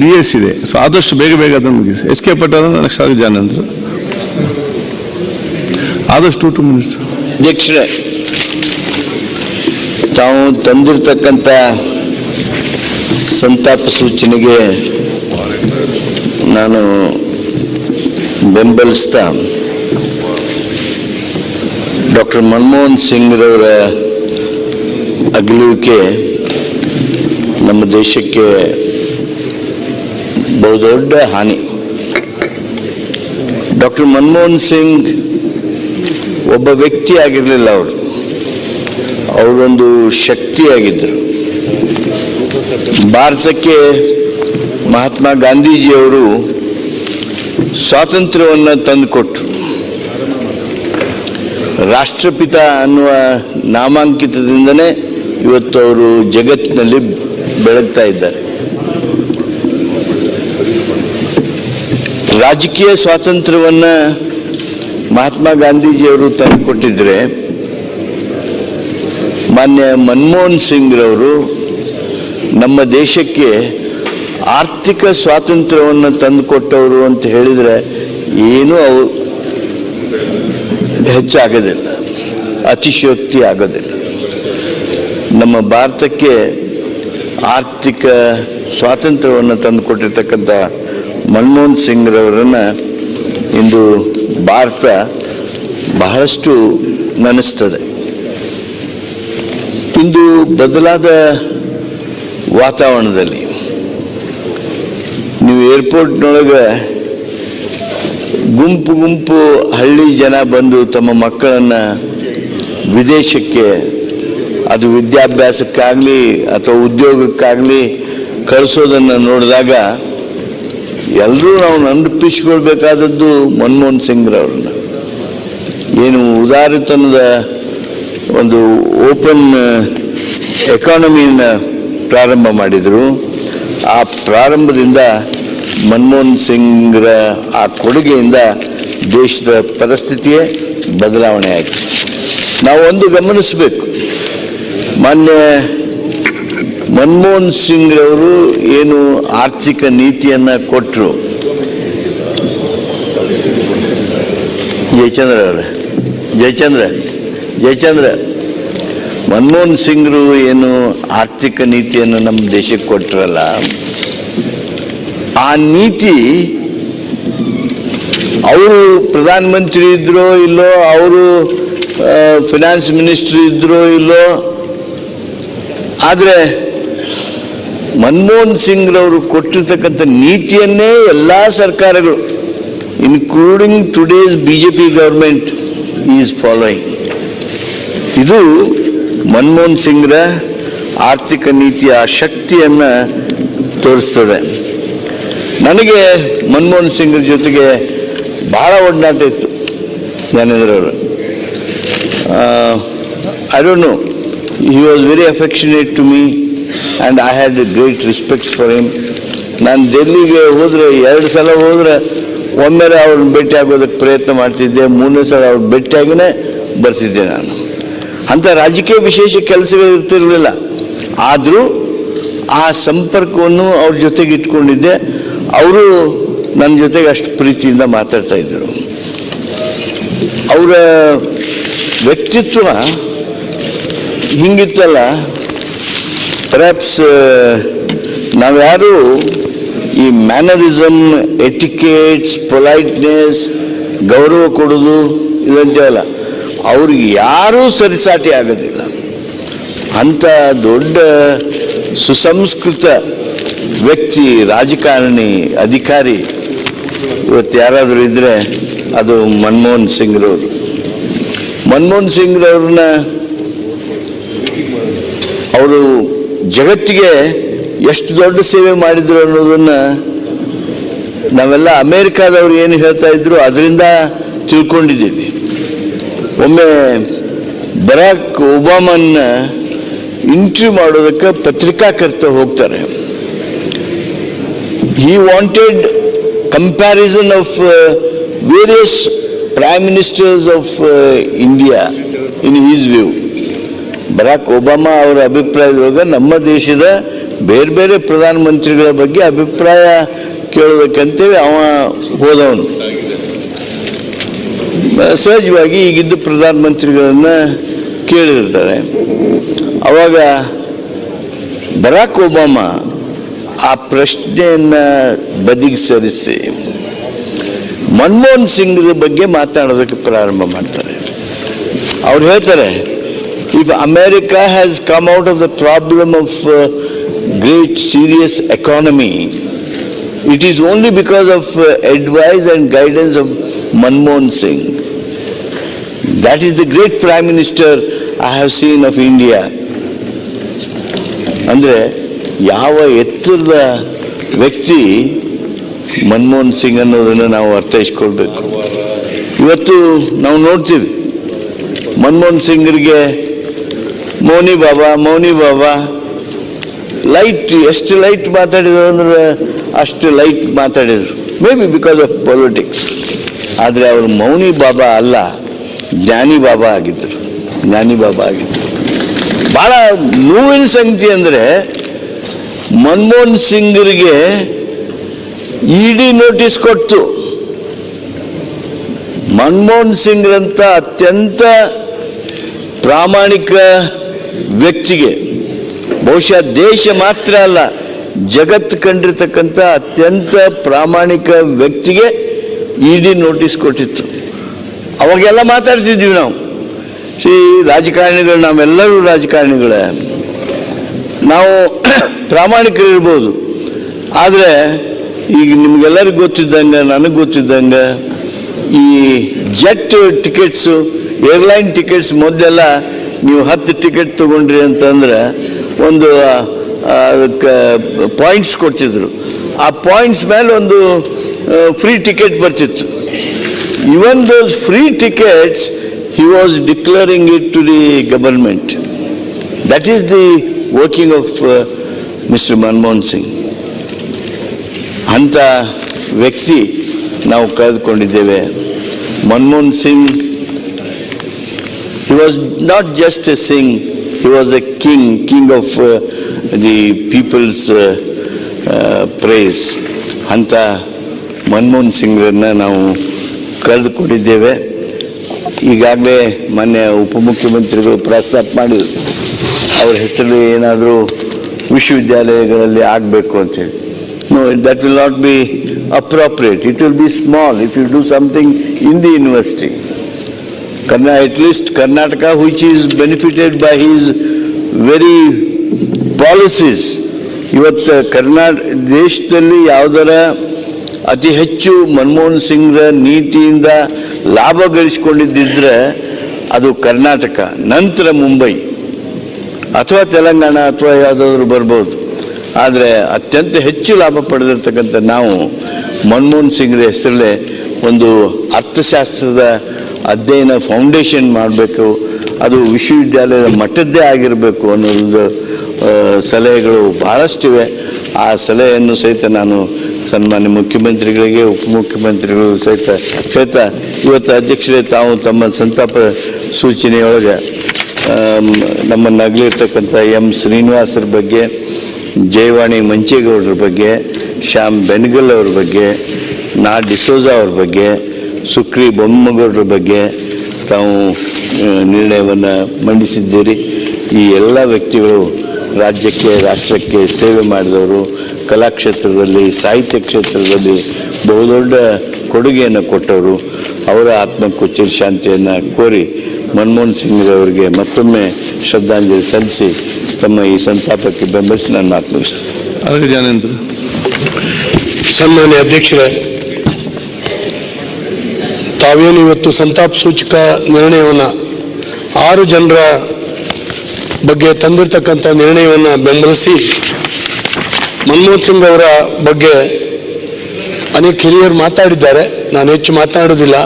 B S ಇದೆ. So ಆದಷ್ಟು ಬೇಗ ಬೇಗ ಅದನ್ನು ಮುಗಿಸಿ. ಎಚ್ ಕೆ ಪಟ್ಟ ನನಗೆ ಸಾರಿ ಜಾನಂದ್ರು ಆದಷ್ಟು ಟು ಟು ಮಿನಿಟ್ಸ್ ಅಧ್ಯಕ್ಷರೇ, ತಾವು ತಂದಿರತಕ್ಕಂಥ ಸಂತಾಪ ಸೂಚನೆಗೆ ನಾನು ಬೆಂಬಲಿಸ್ತಾ ಡಾಕ್ಟರ್ ಮನಮೋಹನ್ ಸಿಂಗ್ರವರ ಅಗಲುವಿಕೆ ನಮ್ಮ ದೇಶಕ್ಕೆ ಬಹುದೊಡ್ಡ ಹಾನಿ. ಡಾಕ್ಟರ್ ಮನಮೋಹನ್ ಸಿಂಗ್ ಒಬ್ಬ ವ್ಯಕ್ತಿ ಆಗಿರಲಿಲ್ಲ ಅವರು. ಅವರೊಂದು ಶಕ್ತಿಯಾಗಿದ್ದರು. ಭಾರತಕ್ಕೆ ಮಹಾತ್ಮ ಗಾಂಧೀಜಿಯವರು ಸ್ವಾತಂತ್ರ್ಯವನ್ನು ತಂದುಕೊಟ್ರು. ರಾಷ್ಟ್ರಪಿತ ಅನ್ನುವ ನಾಮಾಂಕಿತದಿಂದನೇ ಇವತ್ತು ಅವರು ಜಗತ್ತಿನಲ್ಲಿ ಬೆಳಗ್ತಾ ಇದ್ದಾರೆ. ರಾಜಕೀಯ ಸ್ವಾತಂತ್ರ್ಯವನ್ನು ಮಹಾತ್ಮ ಗಾಂಧೀಜಿಯವರು ತಂದುಕೊಟ್ಟಿದ್ರೆ, ಮಾನ್ಯ ಮನಮೋಹನ್ ಸಿಂಗ್ರವರು ನಮ್ಮ ದೇಶಕ್ಕೆ ಆರ್ಥಿಕ ಸ್ವಾತಂತ್ರ್ಯವನ್ನು ತಂದುಕೊಟ್ಟವರು ಅಂತ ಹೇಳಿದರೆ ಏನೂ ಅವು ಹೆಚ್ಚಾಗೋದಿಲ್ಲ, ಅತಿಶಯೋಕ್ತಿ ಆಗೋದಿಲ್ಲ. ನಮ್ಮ ಭಾರತಕ್ಕೆ ಆರ್ಥಿಕ ಸ್ವಾತಂತ್ರ್ಯವನ್ನು ತಂದುಕೊಟ್ಟಿರ್ತಕ್ಕಂಥ ಮನಮೋಹನ್ ಸಿಂಗ್ರವರನ್ನು ಇಂದು ಭಾರತ ಬಹಳಷ್ಟು ನೆನೆಸ್ತದೆ. ಇಂದು ಬದಲಾದ ವಾತಾವರಣದಲ್ಲಿ ನೀವು ಏರ್ಪೋರ್ಟ್ನೊಳಗೆ ಗುಂಪು ಗುಂಪು ಹಳ್ಳಿ ಜನ ಬಂದು ತಮ್ಮ ಮಕ್ಕಳನ್ನು ವಿದೇಶಕ್ಕೆ, ಅದು ವಿದ್ಯಾಭ್ಯಾಸಕ್ಕಾಗಲಿ ಅಥವಾ ಉದ್ಯೋಗಕ್ಕಾಗಲಿ ಕಳಿಸೋದನ್ನು ನೋಡಿದಾಗ ಎಲ್ಲರೂ ನಾವು ನೆನಪಿಸಿಕೊಳ್ಬೇಕಾದದ್ದು ಮನಮೋಹನ್ ಸಿಂಗ್ರವ್ರನ್ನ. ಏನು ಉದಾರತನದ ಒಂದು ಓಪನ್ ಎಕಾನಮಿಯನ್ನು ಪ್ರಾರಂಭ ಮಾಡಿದರು. ಆ ಪ್ರಾರಂಭದಿಂದ ಮನಮೋಹನ್ ಸಿಂಗ್ರ ಆ ಕೊಡುಗೆಯಿಂದ ದೇಶದ ಪರಿಸ್ಥಿತಿಯೇ ಬದಲಾವಣೆ ಆಯಿತು. ನಾವು ಒಂದು ಗಮನಿಸಬೇಕು. ಮಾನ್ಯ ಮನಮೋಹನ್ ಸಿಂಗ್ರವರು ಏನು ಆರ್ಥಿಕ ನೀತಿಯನ್ನ ಕೊಟ್ಟರು ಜಯಚಂದ್ರ ಅವರೇ. ಜಯಚಂದ್ರ ಜಯಚಂದ್ರ. ಮನಮೋಹನ್ ಸಿಂಗ್ರು ಏನು ಆರ್ಥಿಕ ನೀತಿಯನ್ನು ನಮ್ಮ ದೇಶಕ್ಕೆ ಕೊಟ್ಟರಲ್ಲ ಆ ನೀತಿ ಅವರು ಪ್ರಧಾನಮಂತ್ರಿ ಇದ್ರೋ ಇಲ್ಲೋ, ಅವರು ಫಿನಾನ್ಸ್ ಮಿನಿಸ್ಟ್ರಿ ಇದ್ರೋ ಇಲ್ಲೋ, ಆದರೆ ಮನಮೋಹನ್ ಸಿಂಗ್ರವರು ಕೊಟ್ಟಿರ್ತಕ್ಕಂಥ ನೀತಿಯನ್ನೇ ಎಲ್ಲ ಸರ್ಕಾರಗಳು including today's B J P government is following ಇದು ಮನಮೋಹನ್ ಸಿಂಗ್ರ ಆರ್ಥಿಕ ನೀತಿಯ ಶಕ್ತಿಯನ್ನು ತೋರಿಸ್ತದೆ. ನನಗೆ ಮನಮೋಹನ್ ಸಿಂಗ್ರ ಜೊತೆಗೆ ಭಾಳ ಒಡನಾಟ ಇತ್ತು ಜ್ಞಾನೇಂದ್ರವರು I don't know he was very affectionate to me. And I had great great for him. ನಾನು ಡೆಲ್ಲಿಗೆ ಹೋದರೆ, ಎರಡು ಸಲ ಹೋದರೆ ಒಮ್ಮೆ ಅವ್ರನ್ನ ಭೇಟಿ ಆಗೋದಕ್ಕೆ ಪ್ರಯತ್ನ ಮಾಡ್ತಿದ್ದೆ, ಮೂರನೇ ಸಲ ಅವ್ರು ಭೇಟಿಯಾಗಿನೇ ಬರ್ತಿದ್ದೆ ನಾನು. ಅಂಥ ರಾಜಕೀಯ ವಿಶೇಷ ಕೆಲಸಗಳು ಇರ್ತಿರಲಿಲ್ಲ. ಆದರೂ ಆ ಸಂಪರ್ಕವನ್ನು ಅವ್ರ ಜೊತೆಗೆ ಇಟ್ಕೊಂಡಿದ್ದೆ. ಅವರು ನನ್ನ ಜೊತೆಗೆ ಅಷ್ಟು ಪ್ರೀತಿಯಿಂದ ಮಾತಾಡ್ತಾ ಇದ್ದರು ಅವರ ವ್ಯಕ್ತಿತ್ವ ಹಿಂಗಿತ್ತಲ್ಲ ಪರ್ಯಾಪ್ಸ್ ನಾವ್ಯಾರು ಈ ಮ್ಯಾನರಿಸಮ್ ಎಟಿಕೇಟ್ಸ್ ಪೊಲೈಟ್ನೆಸ್ ಗೌರವ ಕೊಡೋದು ಇದಂತೇವಲ್ಲ ಅವ್ರಿಗೆ ಯಾರೂ ಸರಿಸಾಟಿ ಆಗೋದಿಲ್ಲ. ಅಂಥ ದೊಡ್ಡ ಸುಸಂಸ್ಕೃತ ವ್ಯಕ್ತಿ, ರಾಜಕಾರಣಿ, ಅಧಿಕಾರಿ ಇವತ್ತು ಯಾರಾದರೂ ಇದ್ದರೆ ಅದು ಮನಮೋಹನ್ ಸಿಂಗ್ರವರು ಮನಮೋಹನ್ ಸಿಂಗ್ರವ್ರನ್ನ ಅವರು ಜಗತ್ತಿಗೆ ಎಷ್ಟು ದೊಡ್ಡ ಸೇವೆ ಮಾಡಿದ್ರು ಅನ್ನೋದನ್ನ ನಾವೆಲ್ಲ ಅಮೇರಿಕಾದವ್ರು ಏನು ಹೇಳ್ತಾ ಇದ್ರು ಅದರಿಂದ ತಿಳ್ಕೊಂಡಿದ್ದೀವಿ ಒಮ್ಮೆ ಬರಾಕ್ ಒಬಾಮನ್ನ ಇಂಟ್ರಿ ಮಾಡೋದಕ್ಕೆ ಪತ್ರಿಕಾಕರ್ತ ಹೋಗ್ತಾರೆ he wanted comparison of various prime ministers of India in his view. Barack Obama ಅವರ ಅಭಿಪ್ರಾಯದೊಳಗೆ ನಮ್ಮ ದೇಶದ ಬೇರೆ ಬೇರೆ ಪ್ರಧಾನಮಂತ್ರಿಗಳ ಬಗ್ಗೆ ಅಭಿಪ್ರಾಯ ಕೇಳಬೇಕಂತೇಳಿ ಅವ ಹೋದವನು. ಸಹಜವಾಗಿ ಈಗಿದ್ದ ಪ್ರಧಾನಮಂತ್ರಿಗಳನ್ನ ಕೇಳಿರ್ತಾರೆ. ಅವಾಗ ಬರಾಕ್ ಒಬಾಮಾ ಆ ಪ್ರಶ್ನೆಯನ್ನು ಬದಿಗೆ ಸರಿಸಿ ಮನಮೋಹನ್ ಸಿಂಗ್ರ ಬಗ್ಗೆ ಮಾತಾಡೋದಕ್ಕೆ ಪ್ರಾರಂಭ ಮಾಡ್ತಾರೆ. ಅವ್ರು ಹೇಳ್ತಾರೆ if America has come out of the problem of great serious economy it is only because of advice and guidance of Manmohan Singh that is the great prime minister I have seen of India ಅಂದರೆ ಯಾವ ಎತ್ತರದ ವ್ಯಕ್ತಿ ಮನಮೋಹನ್ ಸಿಂಗ್ ಅನ್ನೋದನ್ನು ನಾವು ಅರ್ಥೈಸ್ಕೊಳ್ಬೇಕು. ಇವತ್ತು ನಾವು ನೋಡ್ತೀವಿ ಮನಮೋಹನ್ ಸಿಂಗ್ರಿಗೆ ಮೌನಿ ಬಾಬಾ ಮೌನಿ ಬಾಬಾ. ಲೈಟ್ ಎಷ್ಟು ಲೈಟ್ ಮಾತಾಡಿದ್ರು ಅಂದ್ರೆ ಅಷ್ಟು ಲೈಟ್ ಮಾತಾಡಿದರು. May be because of politics ಆದರೆ ಅವರು ಮೌನಿ ಬಾಬಾ ಅಲ್ಲ, ಜ್ಞಾನಿ ಬಾಬಾ ಆಗಿದ್ದರು ಜ್ಞಾನಿ ಬಾಬಾ ಆಗಿದ್ದರು ಭಾಳ ನೋವಿನ ಸಂಗತಿ ಅಂದರೆ ಮನಮೋಹನ್ ಸಿಂಗ್ರಿಗೆ ಇಡಿ ನೋಟಿಸ್ ಕೊಟ್ಟು ಮನಮೋಹನ್ ಸಿಂಗ್ರಂಥ ಅತ್ಯಂತ ಪ್ರಾಮಾಣಿಕ ವ್ಯಕ್ತಿಗೆ. ಬಹುಶಃ ದೇಶ ಮಾತ್ರ ಅಲ್ಲ ಜಗತ್ತು ಕಂಡಿರ್ತಕ್ಕಂಥ ಅತ್ಯಂತ ಪ್ರಾಮಾಣಿಕ ವ್ಯಕ್ತಿಗೆ ಇಡಿ ನೋಟಿಸ್ ಕೊಟ್ಟಿತ್ತು. ಅವಾಗೆಲ್ಲ ಮಾತಾಡ್ತಿದ್ವಿ ನಾವು. ಶ್ರೀ ರಾಜಕಾರಣಿಗಳು, ನಾವೆಲ್ಲರೂ ರಾಜಕಾರಣಿಗಳೇ. ನಾವು ಪ್ರಾಮಾಣಿಕರಿರ್ಬೋದು. ಆದರೆ ಈಗ ನಿಮಗೆಲ್ಲರಿಗೂ ಗೊತ್ತಿದ್ದಂಗೆ, ನನಗೆ ಗೊತ್ತಿದ್ದಂಗೆ, ಈ ಜೆಟ್ ಟಿಕೆಟ್ಸು, ಏರ್ಲೈನ್ ಟಿಕೆಟ್ಸ್ ಮೊದಲೆಲ್ಲ ನೀವು ಹತ್ತು ಟಿಕೆಟ್ ತೊಗೊಂಡ್ರಿ ಅಂತಂದ್ರೆ ಒಂದು ಅದಕ್ಕೆ ಪಾಯಿಂಟ್ಸ್ ಕೊಡ್ತಿದ್ರು. ಆ ಪಾಯಿಂಟ್ಸ್ ಮೇಲೆ ಒಂದು ಫ್ರೀ ಟಿಕೆಟ್ ಬರ್ತಿತ್ತು. Even those free tickets he was declaring it to the government that is the working of mister Manmohan Singh ಅಂಥ ವ್ಯಕ್ತಿ ನಾವು ಕಳೆದುಕೊಂಡಿದ್ದೇವೆ. Manmohan Singh he was not just a king, he was a king, king of uh, the people's uh, uh, praise. ಅಂತ ಮನಮೋಹನ್ ಸಿಂಗ್ರನ್ನ ನಾವು ಕಳೆದುಕೊಂಡಿದ್ದೇವೆ. ಈಗಾಗಲೇ ಮೊನ್ನೆ ಉಪಮುಖ್ಯಮಂತ್ರಿಗಳು ಪ್ರಸ್ತಾಪ ಮಾಡಿದರು. ಅವ್ರ ಹೆಸರಲ್ಲಿ ಏನಾದರೂ ವಿಶ್ವವಿದ್ಯಾಲಯಗಳಲ್ಲಿ ಆಗಬೇಕು ಅಂತೇಳಿ no that will not be appropriate it will be small if you do something in the university at least Karnataka, which is benefited by his very policies. ಇವತ್ತು ಕರ್ನಾಟಕ ದೇಶದಲ್ಲಿ ಯಾವುದರ ಅತಿ ಹೆಚ್ಚು ಮನಮೋಹನ್ ಸಿಂಗ್ರ ನೀತಿಯಿಂದ ಲಾಭ ಗಳಿಸಿಕೊಂಡಿದ್ದಿದ್ರೆ ಅದು ಕರ್ನಾಟಕ. ನಂತರ ಮುಂಬೈ. ಅಥವಾ ತೆಲಂಗಾಣ ಅಥವಾ ಯಾವುದಾದ್ರೂ ಬರ್ಬೋದು. ಆದರೆ ಅತ್ಯಂತ ಹೆಚ್ಚು ಲಾಭ ಪಡೆದಿರ್ತಕ್ಕಂಥ ನಾವು ಮನಮೋಹನ್ ಸಿಂಗ್ರ ಹೆಸರಲ್ಲೇ ಒಂದು ಅರ್ಥಶಾಸ್ತ್ರದ ಅಧ್ಯಯನ ಫೌಂಡೇಶನ್ ಮಾಡಬೇಕು. ಅದು ವಿಶ್ವವಿದ್ಯಾಲಯದ ಮಟ್ಟದ್ದೇ ಆಗಿರಬೇಕು ಅನ್ನೋದು ಸಲಹೆಗಳು ಭಾಳಷ್ಟಿವೆ ಆ ಸಲಹೆಯನ್ನು ಸಹಿತ ನಾನು ಸನ್ಮಾನ್ಯ ಮುಖ್ಯಮಂತ್ರಿಗಳಿಗೆ, ಉಪಮುಖ್ಯಮಂತ್ರಿಗಳು ಸಹಿತ ಸಹಿತ ಇವತ್ತು ಅಧ್ಯಕ್ಷರೇ ತಾವು ತಮ್ಮ ಸಂತಾಪ ಸೂಚನೆಯೊಳಗೆ ನಮ್ಮ ನಮ್ಮನ್ನು ಅಗಲಿರ್ತಕ್ಕಂಥ ಎಂ ಶ್ರೀನಿವಾಸರ ಬಗ್ಗೆ, ಜಯವಾಣಿ ಮಂಚೇಗೌಡರ ಬಗ್ಗೆ, ಶ್ಯಾಮ್ ಬೆನ್ಗಲ್ ಅವ್ರ ಬಗ್ಗೆ ನಾ ಡಿಸೋಜ ಅವ್ರ ಬಗ್ಗೆ ಸುಕ್ರಿ ಬೊಮ್ಮಗೌಡರ ಬಗ್ಗೆ ತಾವು ನಿರ್ಣಯವನ್ನು ಮಂಡಿಸಿದ್ದೀರಿ. ಈ ಎಲ್ಲ ವ್ಯಕ್ತಿಗಳು ರಾಜ್ಯಕ್ಕೆ ರಾಷ್ಟ್ರಕ್ಕೆ ಸೇವೆ ಮಾಡಿದವರು ಕಲಾಕ್ಷೇತ್ರದಲ್ಲಿ ಸಾಹಿತ್ಯ ಕ್ಷೇತ್ರದಲ್ಲಿ ಬಹುದೊಡ್ಡ ಕೊಡುಗೆಯನ್ನು ಕೊಟ್ಟವರು ಅವರ ಆತ್ಮಕ್ಕೂ ಚಿರಶಾಂತಿಯನ್ನು ಕೋರಿ ಮನಮೋಹನ್ ಸಿಂಗ್ ಅವರಿಗೆ ಮತ್ತೊಮ್ಮೆ ಶ್ರದ್ಧಾಂಜಲಿ ಸಲ್ಲಿಸಿ ತಮ್ಮ ಈ ಸಂತಾಪಕ್ಕೆ ಬೆಂಬಲಿಸಿ ನನ್ನ ಮಾತು ಮುಗಿಸ್ತೇನೆ. ಅದಕ್ಕೆ ಸನ್ಮಾನ್ಯ ಅಧ್ಯಕ್ಷರೇ ತಾವೇನು ಇವತ್ತು ಸಂತಾಪ ಸೂಚಕ ನಿರ್ಣಯವನ್ನು ಆರು ಜನರ ಬಗ್ಗೆ ತಂದಿರತಕ್ಕಂಥ ನಿರ್ಣಯವನ್ನು ಬೆಂಬಲಿಸಿ ಮನಮೋಹನ್ ಸಿಂಗ್ ಅವರ ಬಗ್ಗೆ ಅನೇಕ ಹಿರಿಯರು ಮಾತಾಡಿದ್ದಾರೆ. ನಾನು ಹೆಚ್ಚು ಮಾತನಾಡೋದಿಲ್ಲ